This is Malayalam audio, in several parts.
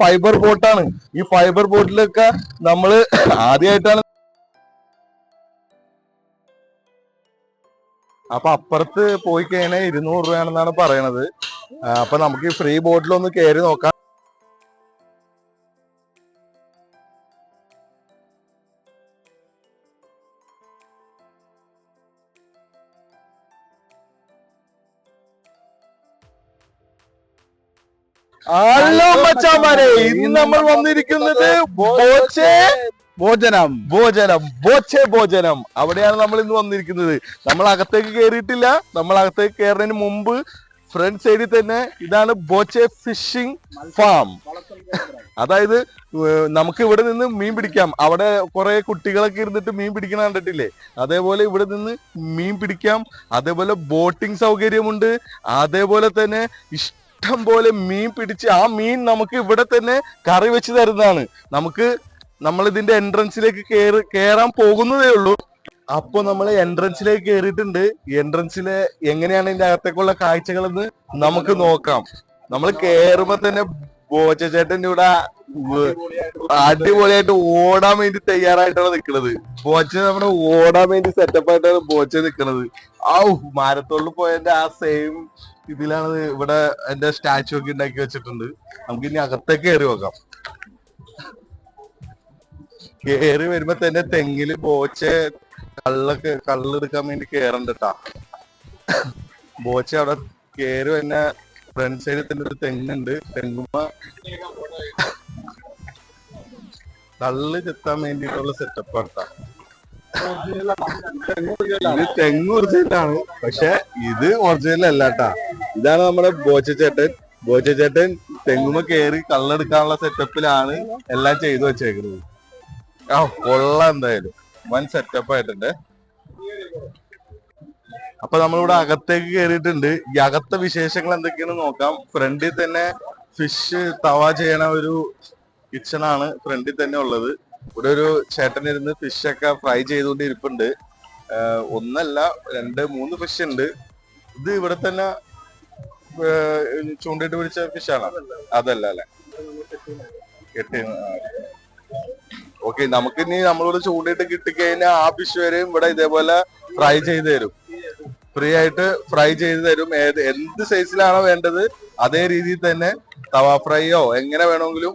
ഫൈബർ ബോട്ടാണ് ഈ ഫൈബർ ബോട്ടിലൊക്കെ നമ്മൾ ആദ്യമായിട്ടാണ് അപ്പൊ അപ്പുറത്ത് പോയി കഴിഞ്ഞാൽ ഇരുന്നൂറ് രൂപയാണെന്നാണ് പറയണത്. അപ്പൊ നമുക്ക് ഈ ഫ്രീ ബോട്ടിൽ ഒന്ന് കയറി നോക്കാം. ഹലോ മച്ചാമാരെ ഇന്ന് നമ്മൾ വന്നിരിക്കുന്നത് ബോച്ചെ ഭോജനം. ഭോജനം ബോച്ചെ ഭോജനം. അവിടെയാണ് നമ്മൾ ഇന്ന് വന്നിരിക്കുന്നത്. നമ്മൾ അകത്തേക്ക് കയറിയിട്ടില്ല നമ്മൾ അകത്തേക്ക് കയറുന്നതിന് മുമ്പ് ഫ്രണ്ട് സൈഡിൽ തന്നെ ഇതാണ് ബോച്ചെ ഫിഷിംഗ് ഫാം അതായത് നമുക്ക് ഇവിടെ നിന്ന് മീൻ പിടിക്കാം. അവിടെ കുറെ കുട്ടികളൊക്കെ ഇരുന്നിട്ട് മീൻ പിടിക്കണ കണ്ടിട്ടില്ലേ? അതേപോലെ ഇവിടെ നിന്ന് മീൻ പിടിക്കാം. അതേപോലെ ബോട്ടിംഗ് സൗകര്യമുണ്ട്. അതേപോലെ തന്നെ ഇഷ്ടം പോലെ മീൻ പിടിച്ച് ആ മീൻ നമുക്ക് ഇവിടെ തന്നെ കറി വെച്ച് തരുന്നതാണ്. നമുക്ക് നമ്മൾ ഇതിന്റെ എൻട്രൻസിലേക്ക് കേറി കേറാൻ പോകുന്നതേ ഉള്ളൂ. അപ്പൊ നമ്മൾ എൻട്രൻസിലേക്ക് കയറിയിട്ടുണ്ട് എൻട്രൻസിലെ എങ്ങനെയാണ് ഇതിന്റെ അകത്തേക്കുള്ള കാഴ്ചകളെന്ന് നമുക്ക് നോക്കാം. നമ്മൾ കേറുമ്പോ തന്നെ ബോച്ചേട്ടന്റെ ഇവിടെ അടിപൊളിയായിട്ട് ഓടാൻ വേണ്ടി തയ്യാറായിട്ടാണ് നിൽക്കുന്നത് ബോച്ച നമ്മുടെ ഓടാൻ വേണ്ടി സെറ്റപ്പ് ആയിട്ടാണ് ബോച്ച നിൽക്കുന്നത് ഔ മാരത്തോളിൽ പോയതിന്റെ ആ സെയിം ഇതിലാണ് ഇവിടെ എന്റെ സ്റ്റാച്ചു ഒക്കെ ഉണ്ടാക്കി വെച്ചിട്ടുണ്ട്. നമുക്ക് ഇനി അകത്തേക്ക് കയറി നോക്കാം. കയറി വരുമ്പോ തന്നെ തെങ്ങിൽ ബോച്ച കള്ളൊക്കെ കള്ളെടുക്കാൻ വേണ്ടി കേറണ്ടട്ടാ ബോച്ച അവിടെ കേറി തന്നെ ഫ്രണ്ട് സൈഡിൽ തന്നെ ഒരു തെങ്ങുണ്ട്. തെങ്ങുമ്മ കള്ള് ചെത്താൻ വേണ്ടിട്ടുള്ള സെറ്റപ്പ് ആട്ടാ ഇത് തെങ്ങ് ഒറിജിനലാണ് പക്ഷെ ഇത് ഒറിജിനൽ അല്ലാട്ടാ ഇതാണ് നമ്മുടെ ബോച്ച ചേട്ടൻ ബോച്ച കയറി കള്ളെടുക്കാനുള്ള സെറ്റപ്പിലാണ് എല്ലാം ചെയ്തു വെച്ചേക്കുന്നത്. ആ കൊള്ള എന്തായാലും. വൻ സെറ്റപ്പ് ആയിട്ടുണ്ട്. അപ്പൊ നമ്മളിവിടെ അകത്തേക്ക് കയറിയിട്ടുണ്ട് ഈ അകത്തെ വിശേഷങ്ങൾ എന്തൊക്കെയാണെന്ന് നോക്കാം. ഫ്രണ്ടിൽ തന്നെ ഫിഷ് തവ ചെയ്യണ ഒരു കിച്ചൺ ആണ് ഫ്രണ്ടിൽ തന്നെ ഉള്ളത്. ഇവിടെ ഒരു ചേട്ടൻ ഇരുന്ന് ഫിഷ് ഒക്കെ ഫ്രൈ ചെയ്തുകൊണ്ടിരിപ്പുണ്ട്. ഒന്നല്ല രണ്ട് മൂന്ന് ഫിഷ് ഉണ്ട്. ഇത് ഇവിടെ തന്നെ ചൂണ്ടിട്ട് പിടിച്ച ഫിഷാണ് അതല്ല അല്ലെ? ഓക്കെ നമുക്ക് ഇനി നമ്മളോട് ചൂണ്ടിട്ട് കിട്ടിക്കഴിഞ്ഞാൽ ആ ഫിഷ് വരെയും ഇവിടെ ഇതേപോലെ ഫ്രൈ ചെയ്ത് തരും. ഫ്രീ ആയിട്ട് ഫ്രൈ ചെയ്ത് തരും. ഏത് എന്ത് സൈസിലാണോ വേണ്ടത് അതേ രീതിയിൽ തന്നെ തവ ഫ്രൈയോ എങ്ങനെ വേണമെങ്കിലും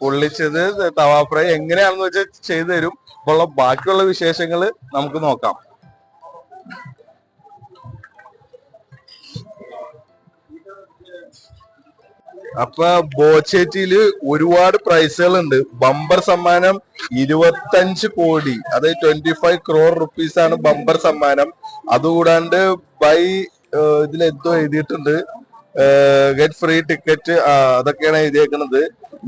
പൊള്ളിച്ചത് തവ ഫ്രൈ എങ്ങനെയാണെന്ന് വെച്ചാൽ ചെയ്തു തരും. അപ്പോൾ ബാക്കിയുള്ള വിശേഷങ്ങൾ നമുക്ക് നോക്കാം. അപ്പൊ ബോച്ചേറ്റിയിൽ ഒരുപാട് പ്രൈസുകളുണ്ട് ബമ്പർ സമ്മാനം ഇരുപത്തഞ്ച് കോടി. അതായത് ട്വന്റി ഫൈവ് ക്രോർ റുപ്പീസ് ആണ് ബമ്പർ സമ്മാനം. അതുകൂടാണ്ട് ബൈ ഇതിൽ എന്തോ എഴുതിയിട്ടുണ്ട്. ഗെറ്റ് ഫ്രീ ടിക്കറ്റ് അതൊക്കെയാണ് എഴുതിയേക്കുന്നത്.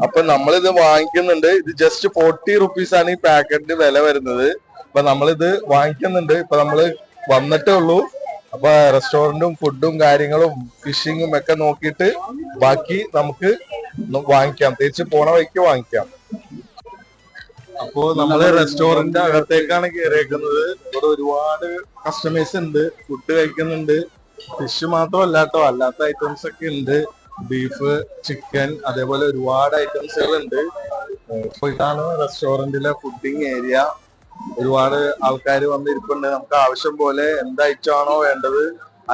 അപ്പൊ നമ്മളിത് വാങ്ങിക്കുന്നുണ്ട്. ഇത് ജസ്റ്റ് ഫോർട്ടി റുപ്പീസ് ആണ് ഈ പാക്കറ്റിന്റെ വില വരുന്നത്. അപ്പൊ നമ്മളിത് വാങ്ങിക്കുന്നുണ്ട്. ഇപ്പൊ നമ്മൾ വന്നിട്ടേ ഉള്ളൂ. അപ്പൊ റെസ്റ്റോറന്റും ഫുഡും കാര്യങ്ങളും ഫിഷിങ്ങും ഒക്കെ നോക്കിയിട്ട് ബാക്കി നമുക്ക് വാങ്ങിക്കാം. തിരിച്ച് പോണ വഴിക്ക് വാങ്ങിക്കാം. അപ്പോ നമ്മൾ റെസ്റ്റോറന്റ് അകത്തേക്കാണ് കയറിയേക്കുന്നത് ഇവിടെ ഒരുപാട് കസ്റ്റമേഴ്സ് ഉണ്ട്. ഫുഡ് കഴിക്കുന്നുണ്ട്. ഫിഷ് മാത്രമല്ല കേട്ടോ അല്ലാത്ത ഐറ്റംസ് ഒക്കെ ഉണ്ട്. ബീഫ് ചിക്കൻ അതേപോലെ ഒരുപാട് ഐറ്റംസുകൾ ഉണ്ട് ഇപ്പൊ ഇതാണ് റെസ്റ്റോറന്റിലെ ഫുഡിങ് ഏരിയ ഒരുപാട് ആൾക്കാർ വന്നിരിപ്പുണ്ട്. നമുക്ക് ആവശ്യം പോലെ എന്ത് വേണ്ടത്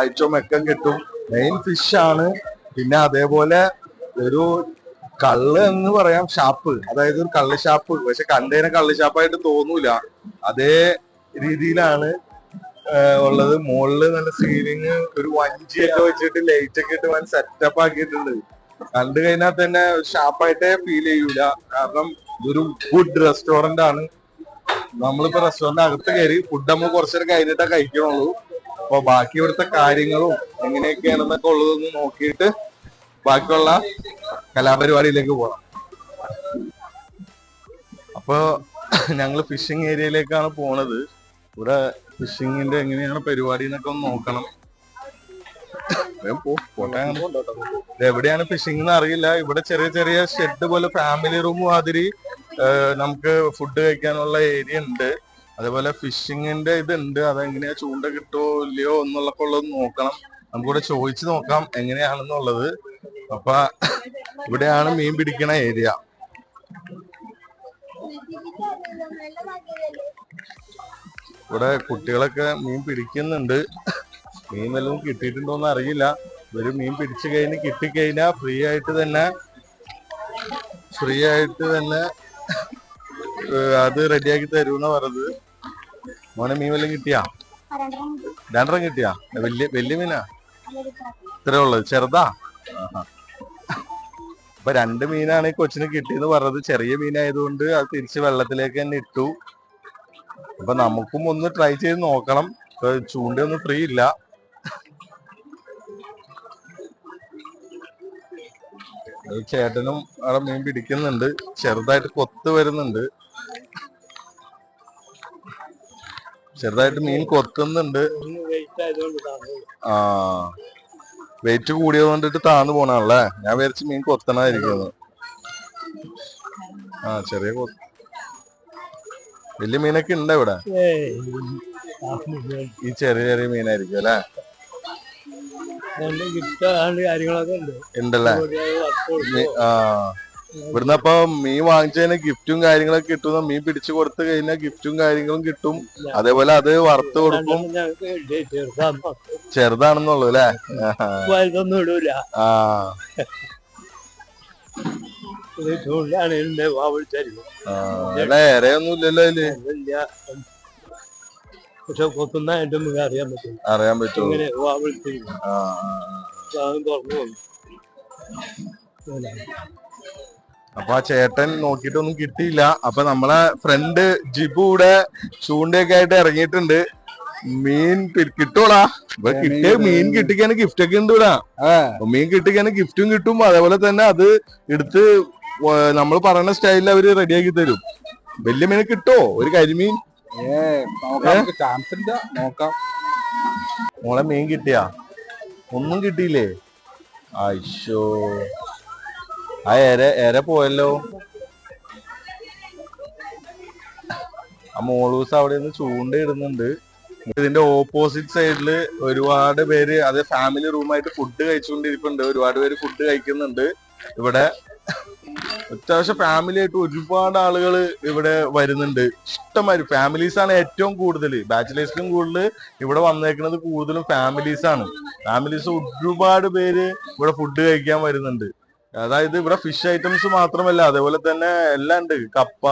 ഐറ്റം മെക്കം കിട്ടും. മെയിൻ ഫിഷ് ആണ്. പിന്നെ അതേപോലെ ഒരു കള്ള് എന്ന് പറയാം ഷാപ്പ്. അതായത് ഒരു കള്ള് ഷാപ്പ്. പക്ഷെ കണ്ടതിനെ കള്ള് ഷാപ്പായിട്ട് തോന്നൂല. അതേ രീതിയിലാണ് ഉള്ളത്. മുകളിൽ നല്ല സീലിങ് ഒരു വഞ്ചിയൊക്കെ വെച്ചിട്ട് ലൈറ്റ് ഒക്കെ ഇട്ട് വൻ സെറ്റപ്പ് ആക്കിയിട്ടുണ്ട്. കണ്ടു കഴിഞ്ഞാൽ തന്നെ ഷാപ്പായിട്ടേ ഫീൽ ചെയ്യൂല. കാരണം ഇതൊരു ഗുഡ് റെസ്റ്റോറന്റ് ആണ്. നമ്മളിപ്പോ റെസ്റ്റോറന്റ് അകത്ത് കയറി ഫുഡ് നമ്മൾ കുറച്ചേരം കഴിഞ്ഞിട്ടേ കഴിക്കണുള്ളൂ. അപ്പൊ ബാക്കി ഇവിടുത്തെ കാര്യങ്ങളും എങ്ങനെയൊക്കെയാണെന്നൊക്കെ ഉള്ളതൊന്ന് നോക്കിയിട്ട് ബാക്കിയുള്ള കലാപരിപാടിയിലേക്ക് പോകാം അപ്പൊ ഞങ്ങൾ ഫിഷിംഗ് ഏരിയയിലേക്കാണ് പോണത്. ഇവിടെ ഫിഷിങ്ങിന്റെ എങ്ങനെയാണ് പരിപാടി എന്നൊക്കെ ഒന്ന് നോക്കണം. എവിടെയാണ് ഫിഷിംഗ് എന്ന് അറിയില്ല. ഇവിടെ ചെറിയ ചെറിയ ഷെഡ് പോലെ ഫാമിലി റൂം മാതിരി നമുക്ക് ഫുഡ് കഴിക്കാനുള്ള ഏരിയ ഉണ്ട്. അതേപോലെ ഫിഷിങ്ങിന്റെ ഇതുണ്ട്. അതെങ്ങനെയാ ചൂണ്ട കിട്ടുമോ ഇല്ലയോ എന്നുള്ള ഉള്ളത് നോക്കണം. നമുക്കിവിടെ ചോദിച്ചു നോക്കാം എങ്ങനെയാണെന്നുള്ളത്. അപ്പൊ ഇവിടെയാണ് മീൻ പിടിക്കണ ഏരിയ ഇവിടെ കുട്ടികളൊക്കെ മീൻ പിടിക്കുന്നുണ്ട്. മീൻ വല്ലതും കിട്ടിയിട്ടുണ്ടോന്ന് അറിയില്ല. ഒരു മീൻ പിടിച്ചു കഴിഞ്ഞ് കിട്ടിക്കഴിഞ്ഞാ ഫ്രീ ആയിട്ട് തന്നെ ഫ്രീ ആയിട്ട് തന്നെ അത് റെഡിയാക്കി തരൂന്ന പറഞ്ഞത്. മോനെ മീൻ വല്ലതും കിട്ടിയാ? രണ്ടെണ്ണം കിട്ടിയാ? വലിയ വലിയ മീനാ? ഇത്രേ ഉള്ളത് ചെറുതാ. അപ്പൊ രണ്ട് മീനാണ് ഈ കൊച്ചിന് കിട്ടിയെന്ന് പറഞ്ഞത്. ചെറിയ മീനായതുകൊണ്ട് അത് തിരിച്ച് വെള്ളത്തിലേക്ക് തന്നെ ഇട്ടു. അപ്പൊ നമുക്കും ഒന്ന് ട്രൈ ചെയ്ത് നോക്കണം. ചൂണ്ടയൊന്നും ഫ്രീ ഇല്ല. ഈ ചേട്ടനും അവിടെ മീൻ പിടിക്കുന്നുണ്ട്. ചെറുതായിട്ട് കൊത്ത് വരുന്നുണ്ട്. ചെറുതായിട്ട് മീൻ കൊത്തുന്നുണ്ട്. ആ. വെയിറ്റ് കൂടിയത് കൊണ്ടിട്ട് താന്നു പോണല്ലേ ഞാൻ വിചാരിച്ച് മീൻ കൊത്തണായിരിക്കുന്നു ആ ചെറിയ കൊ വലിയ മീനൊക്കെ ഉണ്ട് ഇവിടെ ഈ ചെറിയ ചെറിയ മീനായിരിക്കും അല്ലേ? ഉണ്ടല്ലേ? ആ. ഇവിടുന്ന് അപ്പൊ മീൻ വാങ്ങിച്ചതിന് ഗിഫ്റ്റും കാര്യങ്ങളൊക്കെ കിട്ടും. മീൻ പിടിച്ചു കൊടുത്തു കഴിഞ്ഞാൽ ഗിഫ്റ്റും കാര്യങ്ങളും കിട്ടും. അതേപോലെ അത് വറുത്ത് കൊടുക്കും. ചെറുതാണെന്നുള്ളു അല്ലേ? വലുതൊന്നും ഇടൂല. ആ. അല്ല? ഇല്ലല്ലോ അതിൽ. ഇല്ല കൊത്തുന്ന എന്റെ മുഖം അറിയാൻ പറ്റും. അറിയാൻ പറ്റും. ഇങ്ങനെ വാവിളിച്ചിരിക്കും തുറന്നു പോകും അപ്പൊ ആ ചേട്ടൻ നോക്കിയിട്ടൊന്നും കിട്ടിയില്ല. അപ്പൊ നമ്മളെ ഫ്രണ്ട് ജിബു ഇവിടെ ചൂണ്ടയൊക്കെ ആയിട്ട് ഇറങ്ങിയിട്ടുണ്ട്. മീൻ കിട്ടോളാ. കിട്ടൂടാ ഇപ്പൊ കിട്ടിയ മീൻ കിട്ടിക്കാൻ ഗിഫ്റ്റ് ഒക്കെ ഉണ്ട് ഇവിടെ. മീൻ കിട്ടിക്കാൻ ഗിഫ്റ്റും കിട്ടും. അതേപോലെ തന്നെ അത് എടുത്ത് നമ്മൾ പറയുന്ന സ്റ്റൈലിൽ അവർ റെഡിയാക്കി തരും. വലിയ മീൻ കിട്ടോ? ഒരു കരിമീൻ? ചാൻസ് ഇല്ല നോക്കാം. മോളെ മീൻ കിട്ടിയാ? ഒന്നും കിട്ടിയില്ലേ? അയ്യോ ആ എര എര പോയല്ലോ. ആ മോളൂസ് അവിടെ നിന്ന് ചൂണ്ടയിടുന്നുണ്ട് ഇതിന്റെ ഓപ്പോസിറ്റ് സൈഡിൽ ഒരുപാട് പേര് അത് ഫാമിലി റൂമായിട്ട് ഫുഡ് കഴിച്ചുകൊണ്ടിരിപ്പുണ്ട്. ഒരുപാട് പേര് ഫുഡ് കഴിക്കുന്നുണ്ട്. ഇവിടെ അത്യാവശ്യം ഫാമിലി ആയിട്ട് ഒരുപാട് ആളുകൾ ഇവിടെ വരുന്നുണ്ട്. ഇഷ്ടമായി ഫാമിലീസ് ആണ് ഏറ്റവും കൂടുതൽ. ബാച്ചിലേഴ്സിലും കൂടുതൽ ഇവിടെ വന്നേക്കുന്നത് കൂടുതലും ഫാമിലീസ് ആണ്. ഫാമിലീസ് ഒരുപാട് പേര് ഇവിടെ ഫുഡ് കഴിക്കാൻ വരുന്നുണ്ട്. അതായത് ഇവിടെ ഫിഷ് ഐറ്റംസ് മാത്രമല്ല അതേപോലെ തന്നെ എല്ലാം ഉണ്ട്. കപ്പ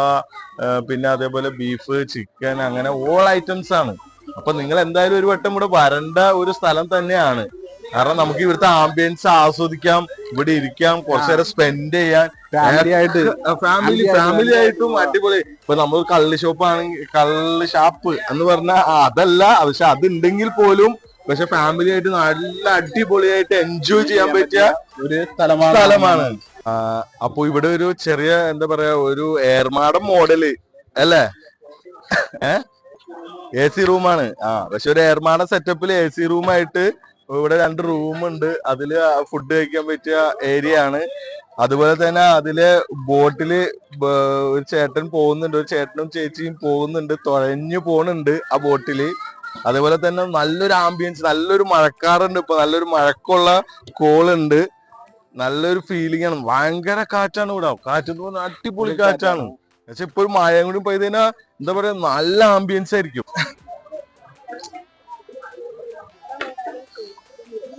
പിന്നെ അതേപോലെ ബീഫ് ചിക്കൻ അങ്ങനെ ഓൾ ഐറ്റംസ് ആണ്. അപ്പൊ നിങ്ങൾ എന്തായാലും ഒരു വട്ടം ഇവിടെ വരണ്ട ഒരു സ്ഥലം തന്നെയാണ്. കാരണം നമുക്ക് ഇവിടുത്തെ ആംബിയൻസ് ആസ്വദിക്കാം ഇവിടെ ഇരിക്കാം കുറച്ചു നേരം സ്പെൻഡ് ചെയ്യാൻ. ഫാമിലി ആയിട്ട്. ഫാമിലി ഫാമിലി ആയിട്ടും അടിപൊളി. ഇപ്പൊ നമ്മൾ കള്ള് ഷോപ്പ് ആണെങ്കിൽ കള്ള് ഷാപ്പ് എന്ന് പറഞ്ഞാൽ അതല്ല. പക്ഷെ അതുണ്ടെങ്കിൽ പോലും പക്ഷെ ഫാമിലി ആയിട്ട് നല്ല അടിപൊളിയായിട്ട് എൻജോയ് ചെയ്യാൻ പറ്റിയ ഒരു സ്ഥലമാണ്. അപ്പൊ ഇവിടെ ഒരു ചെറിയ എന്താ പറയാ ഒരു ഏർമാടം മോഡൽ അല്ലേ? ഏ സി റൂമാണ് ആ പക്ഷെ ഒരു ഏർമാടം സെറ്റപ്പിൽ എ സി റൂമായിട്ട് ഇവിടെ രണ്ട് റൂം ഉണ്ട്. അതിൽ ഫുഡ് കഴിക്കാൻ പറ്റിയ ഏരിയ ആണ്. അതുപോലെ തന്നെ അതിൽ ബോട്ടിൽ ഒരു ചേട്ടൻ പോകുന്നുണ്ട്. ഒരു ചേട്ടനും ചേച്ചിയും പോകുന്നുണ്ട്. തുഴഞ്ഞു പോണുണ്ട് ആ ബോട്ടിൽ അതുപോലെ തന്നെ നല്ലൊരു ആംബിയൻസ് നല്ലൊരു മഴക്കാറുണ്ട്. ഇപ്പൊ നല്ലൊരു മഴക്കുള്ള കോളുണ്ട്. നല്ലൊരു ഫീലിംഗ് ആണ്. ഭയങ്കര കാറ്റാണ് ഇവിടെ. കാറ്റ് എന്ന് പറഞ്ഞാൽ അടിപൊളി കാറ്റാണ്. പക്ഷെ ഇപ്പൊ ഒരു മഴയും കൂടി കഴിഞ്ഞാൽ എന്താ പറയാ നല്ല ആംബിയൻസ് ആയിരിക്കും.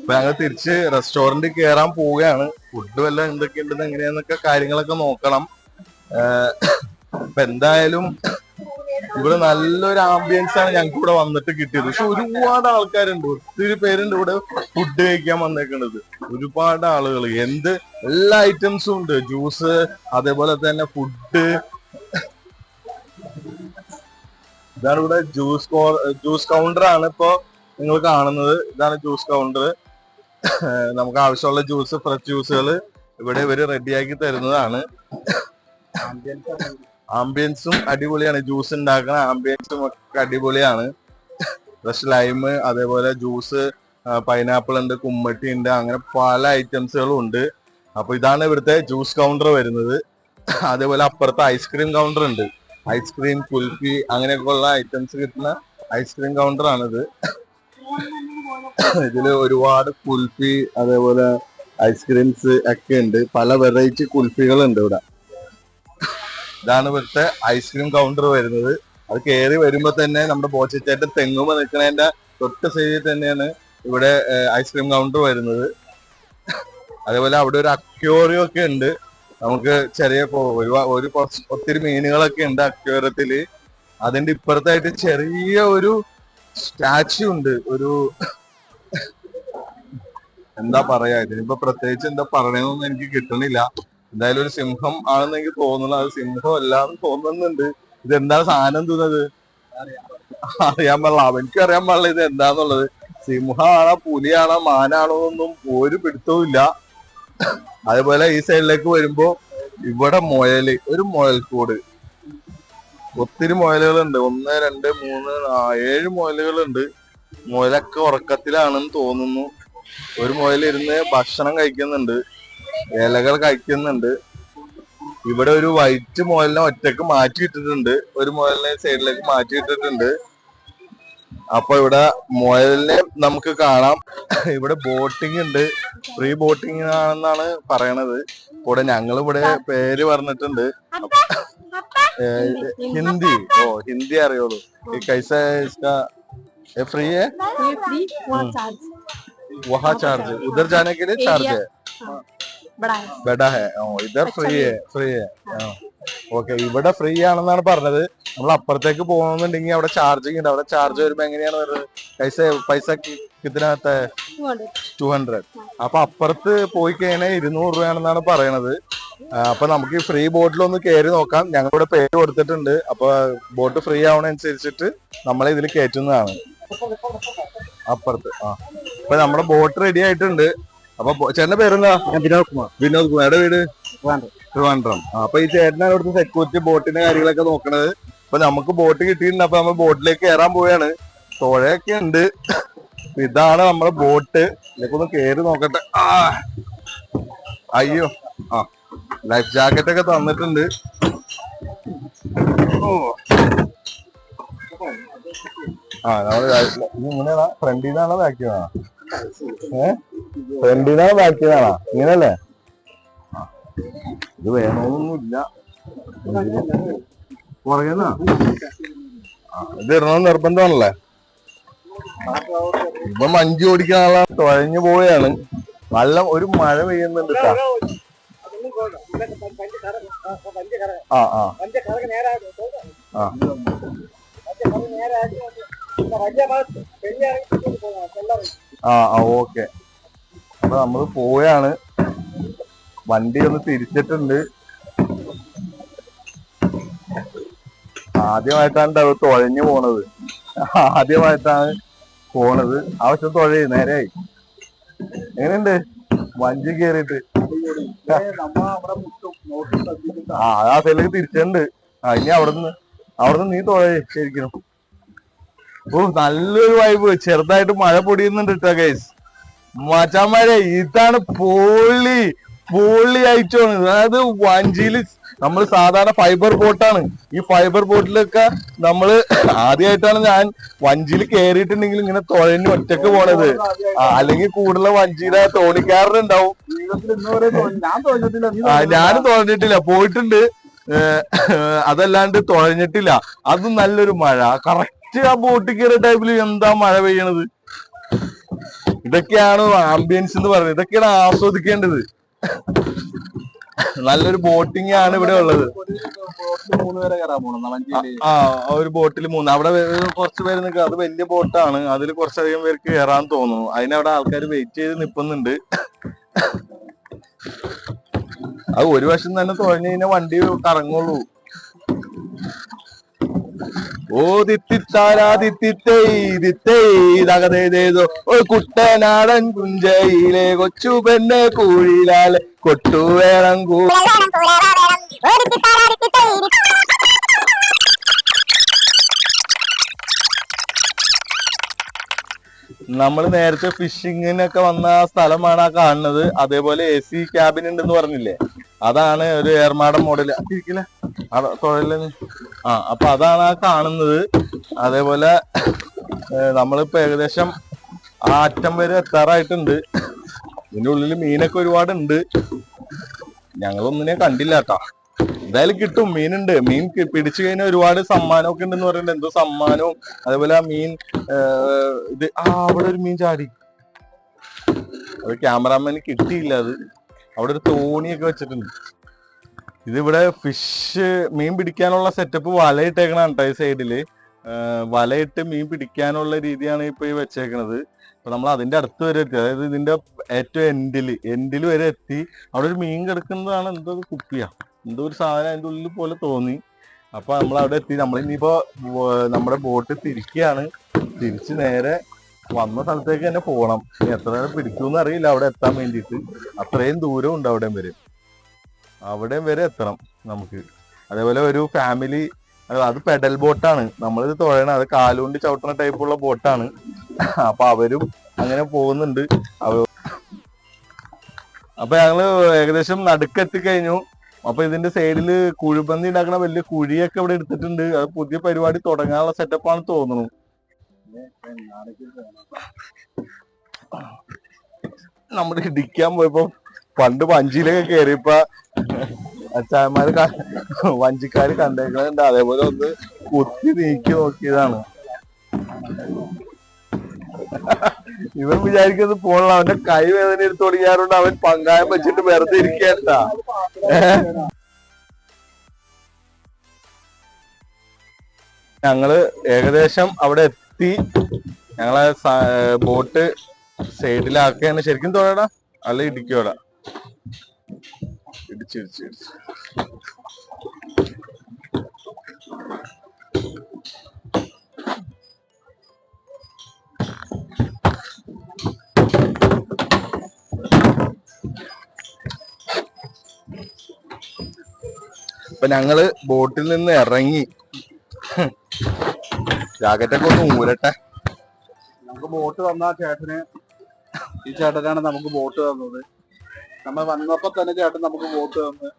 ഇപ്പൊ ഞങ്ങൾ തിരിച്ച് റെസ്റ്റോറന്റ് കയറാൻ പോവുകയാണ്. ഫുഡ് വല്ല എന്തൊക്കെ ഉണ്ടെന്ന് എങ്ങനെയാന്നൊക്കെ കാര്യങ്ങളൊക്കെ നോക്കണം. അപ്പൊ എന്തായാലും ഇവിടെ നല്ലൊരു ആംബിയൻസ് ആണ് ഞങ്ങൾക്ക് ഇവിടെ വന്നിട്ട് കിട്ടിയത്. പക്ഷെ ഒരുപാട് ആൾക്കാരുണ്ട് ഒത്തിരി പേരുണ്ട് ഇവിടെ ഫുഡ് കഴിക്കാൻ വന്നേക്കുന്നത് ഒരുപാട് ആളുകൾ എന്ത്? എല്ലാ ഐറ്റംസും ഉണ്ട്. ജ്യൂസ് അതേപോലെ തന്നെ ഫുഡ് ഇതാണ് ഇവിടെ ജ്യൂസ് ജ്യൂസ് കൗണ്ടർ ആണ് ഇപ്പൊ നിങ്ങൾ കാണുന്നത്. ഇതാണ് ജ്യൂസ് കൗണ്ടർ നമുക്ക് ആവശ്യമുള്ള ജ്യൂസ് ഫ്രഷ് ജ്യൂസുകൾ ഇവിടെ ഇവർ റെഡിയാക്കി തരുന്നതാണ്. ആംബിയൻസും അടിപൊളിയാണ്. ജ്യൂസ് ഉണ്ടാക്കുന്ന ആംബിയൻസും ഒക്കെ അടിപൊളിയാണ്. ഫ്രഷ് ലൈം അതേപോലെ ജ്യൂസ് പൈനാപ്പിൾ ഉണ്ട് കുമ്മട്ടി ഉണ്ട് അങ്ങനെ പല ഐറ്റംസുകളും ഉണ്ട്. അപ്പൊ ഇതാണ് ഇവിടുത്തെ ജ്യൂസ് കൗണ്ടർ വരുന്നത്. അതേപോലെ അപ്പുറത്തെ ഐസ്ക്രീം കൗണ്ടർ ഉണ്ട്. ഐസ്ക്രീം കുൽഫി അങ്ങനെയൊക്കെ ഉള്ള ഐറ്റംസ് കിട്ടുന്ന ഐസ്ക്രീം കൗണ്ടർ ആണിത്. ഇതിൽ ഒരുപാട് കുൽഫി അതേപോലെ ഐസ്ക്രീംസ് ഒക്കെ ഉണ്ട്. പല വെറൈറ്റി കുൽഫികൾ ഉണ്ട് ഇവിടെ. ഇതാണ് ഇവിടുത്തെ ഐസ്ക്രീം കൗണ്ടർ വരുന്നത്. അത് കയറി വരുമ്പോ തന്നെ നമ്മുടെ ബോച്ചേറ്റൻ തെങ്ങുമ്പോ നിൽക്കുന്നതിന്റെ തൊട്ട് സൈഡിൽ തന്നെയാണ് ഇവിടെ ഐസ്ക്രീം കൗണ്ടർ വരുന്നത്. അതേപോലെ അവിടെ ഒരു അക്യോറിയം ഒക്കെ ഉണ്ട്. നമുക്ക് ചെറിയ ഒരു ഒത്തിരി മീനുകളൊക്കെ ഉണ്ട് അക്യോറിയത്തിൽ അതിന്റെ ഇപ്പുറത്തായിട്ട് ചെറിയ ഒരു സ്റ്റാച്യു ഉണ്ട്. ഒരു എന്താ പറയാ ഇതിനിപ്പോ പ്രത്യേകിച്ച് എന്താ പറയണമെന്ന് എനിക്ക് കിട്ടണില്ല. എന്തായാലും ഒരു സിംഹം ആണെന്ന് എനിക്ക് തോന്നുന്നു. അത് സിംഹം അല്ലാന്ന് തോന്നുന്നുണ്ട്. ഇത് എന്താ സാധനം തോന്നുന്നത് അറിയാൻ പാടില്ല. എനിക്ക് അറിയാൻ പാടില്ല ഇത് എന്താന്നുള്ളത്. സിംഹമാണോ പുലിയാണോ മാനാണോ എന്നൊന്നും ഒരു പിടുത്തവും ഇല്ല. അതേപോലെ ഈ സൈഡിലേക്ക് വരുമ്പോ ഇവിടെ മുയൽ ഒരു മുയൽ കൂട്. ഒത്തിരി മുയലുകളുണ്ട്. ഒന്ന് രണ്ട് മൂന്ന് ഏഴ് മുയലുകളുണ്ട്. മുയലൊക്കെ ഉറക്കത്തിലാണെന്ന് തോന്നുന്നു. ഒരു മുതലിരുന്ന് ഭക്ഷണം കഴിക്കുന്നുണ്ട്. ഇലകൾ കഴിക്കുന്നുണ്ട്. ഇവിടെ ഒരു വൈറ്റ് മുതലിനെ ഒറ്റയ്ക്ക് മാറ്റി ഇട്ടിട്ടുണ്ട്. ഒരു മുതലിനെ സൈഡിലേക്ക് മാറ്റി ഇട്ടിട്ടുണ്ട്. അപ്പൊ ഇവിടെ മുയലിനെ നമുക്ക് കാണാം. ഇവിടെ ബോട്ടിംഗ് ഉണ്ട്. ഫ്രീ ബോട്ടിംഗ് ആണെന്നാണ് പറയണത്. കൂടെ ഞങ്ങൾ ഇവിടെ പേര് പറഞ്ഞിട്ടുണ്ട്. ഹിന്ദി. ഓ ഹിന്ദി അറിയുള്ളൂ. കൈസ ഫ്രീ वहाँ चार्ज वहाँ चार्ज है उधर जाने के लिए चार्ज है हाँ, बड़ा है ബെഡാ ഹെ ഓ ഇതർ ഫ്രീ ഹെ ഫ്രീ ഹെ ഓക്കെ ഇവിടെ ഫ്രീ ആണെന്നാണ് പറഞ്ഞത് നമ്മൾ അപ്പുറത്തേക്ക് പോകുന്നുണ്ടെങ്കിൽ അവിടെ ചാർജിങ് ഉണ്ട് അവിടെ ചാർജ് വരുമ്പോ എങ്ങനെയാണ് വരുന്നത് പൈസ പൈസ ഇതിനകത്ത് टू हंड्रेड ടു ഹൺഡ്രഡ് അപ്പൊ അപ്പുറത്ത് പോയി കഴിഞ്ഞാൽ ഇരുന്നൂറ് രൂപയാണെന്നാണ് പറയണത് ആ, അപ്പൊ നമുക്ക് ഈ ഫ്രീ ബോട്ടിൽ ഒന്ന് കയറി നോക്കാം ഞങ്ങളിവിടെ പേര് കൊടുത്തിട്ടുണ്ട് അപ്പൊ ബോട്ട് ഫ്രീ ആവണനുസരിച്ചിട്ട് നമ്മളെ ഇതിൽ കയറ്റുന്നതാണ് അപ്പുറത്ത്. ആ. അപ്പൊ നമ്മുടെ ബോട്ട് റെഡി ആയിട്ടുണ്ട്. അപ്പൊ ചേട്ടന്റെ പേരെന്താ? വിനോദ് കുമാർ. വിനോദ് കുമാരുടെ വീട്? ട്രിവാൻഡ്രം. അപ്പൊ ഈ ചേട്ടനാണ് ഇവിടുത്തെ സെക്യൂരിറ്റി ബോട്ടിന്റെ കാര്യങ്ങളൊക്കെ നോക്കണത്. അപ്പൊ നമുക്ക് ബോട്ട് കിട്ടിയിട്ടുണ്ട്. അപ്പൊ നമ്മൾ ബോട്ടിലേക്ക് കയറാൻ പോവുകയാണ്. തുഴയൊക്കെ ഉണ്ട്. ഇതാണ് നമ്മുടെ ബോട്ട്. ഇതിലേക്ക് ഒന്ന് കയറി നോക്കട്ടെ. ആ. അയ്യോ. ആ. ലൈഫ് ജാക്കറ്റ് ഒക്കെ തന്നിട്ടുണ്ട്. ഓ. ആ ഇങ്ങനെയാണോ ഫ്രണ്ടിൽ നിന്നാണോ ഏ? ഇങ്ങനല്ലേ? ഇത് വേണമെന്നൊന്നുമില്ല ഇത് ഇടണമെന്ന് നിർബന്ധമാണല്ലേ? ഇപ്പൊ മഞ്ചു ഓടിക്കാനുള്ള തുഴഞ്ഞു പോവുകയാണ്. നല്ല ഒരു മഴ പെയ്യുന്നുണ്ട്. ആ ആ. ആ. ആ ആ ഓക്കെ. അപ്പൊ നമ്മൾ പോവാണ് വണ്ടി ഒന്ന് തിരിച്ചിട്ടുണ്ട്. ആദ്യമായിട്ടാണ് ട്ടോ അത് തുഴഞ്ഞു പോണത്. ആദ്യമായിട്ടാണ് പോണത്. ആവശ്യം തുഴയും നേരെയായി. എങ്ങനെയുണ്ട്? വഞ്ചി കേറിയിട്ട്. ആ ആ സൈഡിലേക്ക് തിരിച്ചിട്ടുണ്ട്. ആ ഇനി അവിടുന്ന് അവിടുന്ന് നീ തൊഴേ ശരിക്കും. ഓ നല്ലൊരു വൈബ് ചെറുതായിട്ട് മഴ പൊടിയുന്നുണ്ട് കേട്ടോ ഗൈസ് മച്ചാമാരെ ഇതാണ് പോളി പോളി ഐറ്റമാണ്. അതായത് വഞ്ചിയിൽ നമ്മൾ സാധാരണ ഫൈബർ ബോട്ടാണ് ഈ ഫൈബർ ബോട്ടിലൊക്കെ നമ്മൾ ആദ്യമായിട്ടാണ് ഞാൻ വഞ്ചിയിൽ കയറിയിട്ടുണ്ടെങ്കിൽ ഇങ്ങനെ തുഴഞ്ഞ് ഒറ്റയ്ക്ക് പോണത്. അല്ലെങ്കിൽ കൂടുതൽ വഞ്ചിയിലെ തോണിക്കാരനുണ്ടാവും ഞാൻ തോന്നിട്ടില്ല പോയിട്ടുണ്ട്. അതല്ലാണ്ട് തുഴഞ്ഞിട്ടില്ല. അത് നല്ലൊരു മഴ. കറക്റ്റ് ആ ബോട്ട് കയറിയ ടൈമിൽ എന്താ മഴ പെയ്യണത്? ഇതൊക്കെയാണ് ആംബിയൻസ് എന്ന് പറയുന്നത്. ഇതൊക്കെയാണ് ആസ്വദിക്കേണ്ടത്. നല്ലൊരു ബോട്ടിംഗ് ആണ് ഇവിടെ ഉള്ളത്. ആ ഒരു ബോട്ടിൽ മൂന്ന്. അവിടെ കുറച്ച് പേര് നിൽക്കുക അത് വലിയ ബോട്ടാണ് അതിൽ കുറച്ചധികം പേർക്ക് കയറാൻ തോന്നുന്നു. അതിനവിടെ ആൾക്കാർ വെയിറ്റ് ചെയ്ത് നിൽക്കുന്നുണ്ട് അത് ഒരു വശം തന്നെ തുഴഞ്ഞു കഴിഞ്ഞാൽ വണ്ടി കറങ്ങുള്ളൂ ഓ ദിത്തിത്തേ ഓ കുട്ടനാടൻ കുഞ്ചയിലെ കൊച്ചു പെണ്ണെ കൂഴിലാലെ കൊട്ടുവേളം കൂ നമ്മൾ നേരത്തെ ഫിഷിങ്ങിനൊക്കെ വന്ന ആ സ്ഥലമാണ് ആ കാണുന്നത്. അതേപോലെ എ സി ക്യാബിൻ ഉണ്ടെന്ന് പറഞ്ഞില്ലേ? അതാണ് ഒരു ഏർമാടം മോഡൽ തൊഴിലെ ആ അപ്പൊ അതാണ് ആ കാണുന്നത്. അതേപോലെ നമ്മളിപ്പോ ഏകദേശം ആ അറ്റം വരെ എത്താറായിട്ടുണ്ട്. ഇതിന്റെ ഉള്ളിൽ മീനൊക്കെ ഒരുപാടുണ്ട്. ഞങ്ങളൊന്നിനെ കണ്ടില്ല കേട്ടാ എന്തായാലും കിട്ടും. മീനുണ്ട്. മീൻ പിടിച്ചു കഴിഞ്ഞാൽ ഒരുപാട് സമ്മാനമൊക്കെ ഉണ്ടെന്ന് പറയുന്നുണ്ട്. എന്തോ സമ്മാനവും അതേപോലെ ആ മീൻ ഇത് ആ അവിടെ ഒരു മീൻ ചാടി. അത് ക്യാമറാമാന് കിട്ടിയില്ല അത്. അവിടെ ഒരു തോണിയൊക്കെ വെച്ചിട്ടുണ്ട്. ഇതിവിടെ ഫിഷ് മീൻ പിടിക്കാനുള്ള സെറ്റപ്പ് വലയിട്ടേക്കണ ഈ സൈഡിൽ വലയിട്ട് മീൻ പിടിക്കാനുള്ള രീതിയാണ് ഇപ്പൊ ഈ വെച്ചേക്കണത്. അപ്പൊ നമ്മൾ അതിന്റെ അടുത്ത് വരെ എത്തി. അതായത് ഇതിന്റെ ഏറ്റവും എൻഡിൽ എൻഡിൽ വരെ എത്തി. അവിടെ ഒരു മീൻ കിടക്കുന്നതാണ് എന്തോ കുപ്പിയാണ് കുപ്പിയാ. എന്തോ ഒരു സാധനം അതിന്റെ ഉള്ളിൽ പോലെ തോന്നി. അപ്പൊ നമ്മൾ അവിടെ എത്തി. നമ്മൾ ഇനിയിപ്പോ നമ്മുടെ ബോട്ട് തിരിക്കുകയാണ് തിരിച്ച് നേരെ വന്ന സ്ഥലത്തേക്ക് തന്നെ പോകണം എത്ര നേരം പിടിക്കുമെന്ന് അറിയില്ല. അവിടെ എത്താൻ വേണ്ടിയിട്ട്. അത്രയും ദൂരം ഉണ്ട് അവിടെ വരെ. അവിടെയും വരെ എത്തണം നമുക്ക്. അതേപോലെ ഒരു ഫാമിലി അത് പെഡൽ ബോട്ടാണ് നമ്മളിത് തുഴയണം അത് കാലുകൊണ്ട് ചവിട്ടുന്ന ടൈപ്പുള്ള ബോട്ടാണ് അപ്പൊ അവരും അങ്ങനെ പോകുന്നുണ്ട്. അപ്പൊ ഞങ്ങൾ ഏകദേശം നടുക്കെത്തി കഴിഞ്ഞു. അപ്പൊ ഇതിന്റെ സൈഡിൽ കുഴിബന്തി ഉണ്ടാക്കുന്ന വലിയ കുഴിയൊക്കെ ഇവിടെ എടുത്തിട്ടുണ്ട്. അത് പുതിയ പരിപാടി തുടങ്ങാനുള്ള സെറ്റപ്പാണ് തോന്നുന്നു. നമ്മൾ ഇടിക്കാൻ പോയപ്പോ പണ്ട് വഞ്ചിയിലൊക്കെ കേറിയപ്പ അച്ചായന്മാര് വഞ്ചിക്കാര് കണ്ടേക്കുന്നുണ്ട് അതേപോലെ ഒന്ന് കുത്തി നീക്കി നോക്കിയതാണ്. ഇവൻ വിചാരിക്കുന്നത് പോണല്ലോ അവന്റെ കൈ വേദന എടുത്ത് തുടങ്ങിയാറുണ്ട് അവൻ പങ്കായം വെച്ചിട്ട് വെറുതെ ഇരിക്കട്ടാ ഞങ്ങൾ ഏകദേശം അവിടെ എത്തി. ഞങ്ങളെ ബോട്ട് സൈഡിലാക്കുകയാണ്. ശരിക്കും തോന്നടാ അല്ല ഇടിക്കോടാ ഇടിച്ച്. അപ്പൊ ഞങ്ങൾ ബോട്ടിൽ നിന്ന് ഇറങ്ങി. ജാക്കറ്റൊക്കെ ഒന്ന് ഊരട്ടെ. നമുക്ക് ബോട്ട് തന്ന ചേട്ടന്. ഈ ചേട്ടനാണ് നമുക്ക് ബോട്ട് തന്നത്. നമ്മൾ വന്നപ്പോ തന്നെ ചേട്ടൻ നമുക്ക് ബോട്ട് തന്ന്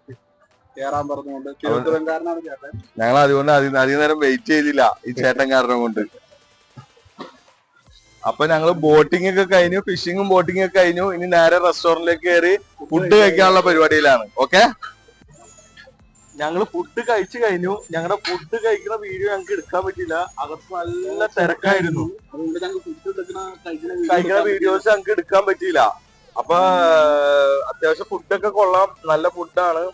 കേറാൻ പറഞ്ഞുകൊണ്ട്. തിരുവനന്തപുരംകാരനാണ് ചേട്ടൻ. ഞങ്ങൾ അതുകൊണ്ട് അധികം അധികം നേരം വെയിറ്റ് ചെയ്തില്ല ഈ ചേട്ടൻ കാരണം കൊണ്ട്. അപ്പൊ ഞങ്ങൾ ബോട്ടിംഗ് ഒക്കെ കഴിഞ്ഞു ഫിഷിങ്ങും ബോട്ടിംഗ് ഒക്കെ കഴിഞ്ഞു. ഇനി നേരെ റെസ്റ്റോറന്റിലേക്ക് കയറി ഫുഡ് കഴിക്കാനുള്ള പരിപാടിയിലാണ്. ഓക്കെ ഞങ്ങൾ ഫുഡ് കഴിച്ചു കഴിഞ്ഞു. ഞങ്ങളുടെ ഫുഡ് കഴിക്കുന്ന വീഡിയോ ഞങ്ങൾക്ക് എടുക്കാൻ പറ്റില്ല അകത്ത് നല്ല തിരക്കായിരുന്നു. ഞങ്ങൾ കഴിക്കുന്ന വീഡിയോസ് ഞങ്ങൾക്ക് എടുക്കാൻ പറ്റിയില്ല. അപ്പൊ അത്യാവശ്യം ഫുഡൊക്കെ കൊള്ളാം. നല്ല ഫുഡാണ്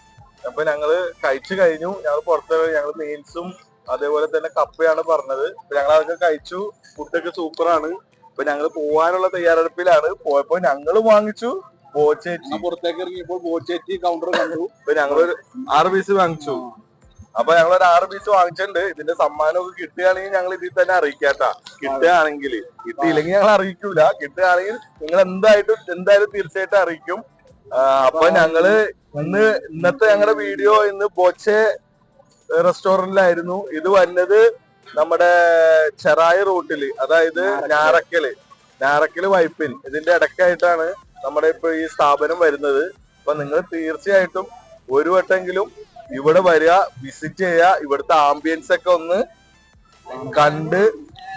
അപ്പൊ ഞങ്ങൾ കഴിച്ചു കഴിഞ്ഞു. ഞങ്ങൾ പുറത്ത് ഞങ്ങൾ മീൽസും അതേപോലെ തന്നെ കപ്പയാണ് പറഞ്ഞത്. ഞങ്ങൾ അതൊക്കെ കഴിച്ചു. ഫുഡൊക്കെ സൂപ്പറാണ് ഇപ്പൊ ഞങ്ങൾ പോവാനുള്ള തയ്യാറെടുപ്പിലാണ്. പോയപ്പോ ഞങ്ങൾ വാങ്ങിച്ചു. ബോച്ചേറ്റി ഞാൻ പുറത്തേക്ക് ഇറങ്ങിയപ്പോൾ ബോച്ചേറ്റി കൗണ്ടർ കണ്ടു. ഞങ്ങളൊരു ആറ് പീസ് വാങ്ങിച്ചു. അപ്പൊ ഞങ്ങൾ ഒരു ആറ് പീസ് വാങ്ങിച്ചിട്ടുണ്ട്. ഇതിന്റെ സമ്മാനമൊക്കെ കിട്ടുകയാണെങ്കിൽ ഞങ്ങൾ ഇതിൽ തന്നെ അറിയിക്കാട്ടാ. കിട്ടുകയാണെങ്കിൽ. കിട്ടിയില്ലെങ്കിൽ ഞങ്ങൾ അറിയിക്കൂല. കിട്ടുകയാണെങ്കിൽ നിങ്ങൾ എന്തായിട്ടും എന്തായാലും തീർച്ചയായിട്ടും അറിയിക്കും. അപ്പൊ ഞങ്ങൾ ഇന്ന് ഇന്നത്തെ ഞങ്ങളുടെ വീഡിയോ ഇന്ന് ബോച്ചെ റെസ്റ്റോറന്റിലായിരുന്നു. ഇത് വന്നത് നമ്മുടെ ചെറായി റൂട്ടിൽ. അതായത് ഞാറക്കൽ ഞാറക്കൽ വൈപ്പിൻ. ഇതിന്റെ ഇടക്കായിട്ടാണ് നമ്മുടെ ഇപ്പൊ ഈ സ്ഥാപനം വരുന്നത് അപ്പൊ നിങ്ങൾ തീർച്ചയായിട്ടും ഒരു വട്ടെങ്കിലും ഇവിടെ വരിക വിസിറ്റ് ചെയ്യുക ഇവിടുത്തെ ആംബിയൻസ് ഒക്കെ ഒന്ന് കണ്ട്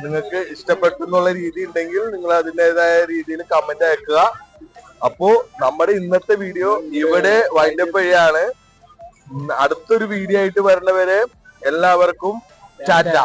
നിങ്ങൾക്ക് ഇഷ്ടപ്പെട്ടു എന്നുള്ള രീതി ഉണ്ടെങ്കിൽ നിങ്ങൾ അതിന്റെതായ രീതിയിൽ കമന്റ് അയക്കുക. അപ്പോ നമ്മുടെ ഇന്നത്തെ വീഡിയോ ഇവിടെ വൈൻഡപ്പ് ചെയ്യാണ് അടുത്തൊരു വീഡിയോ ആയിട്ട് വരുന്നവരെ എല്ലാവർക്കും ടാറ്റ.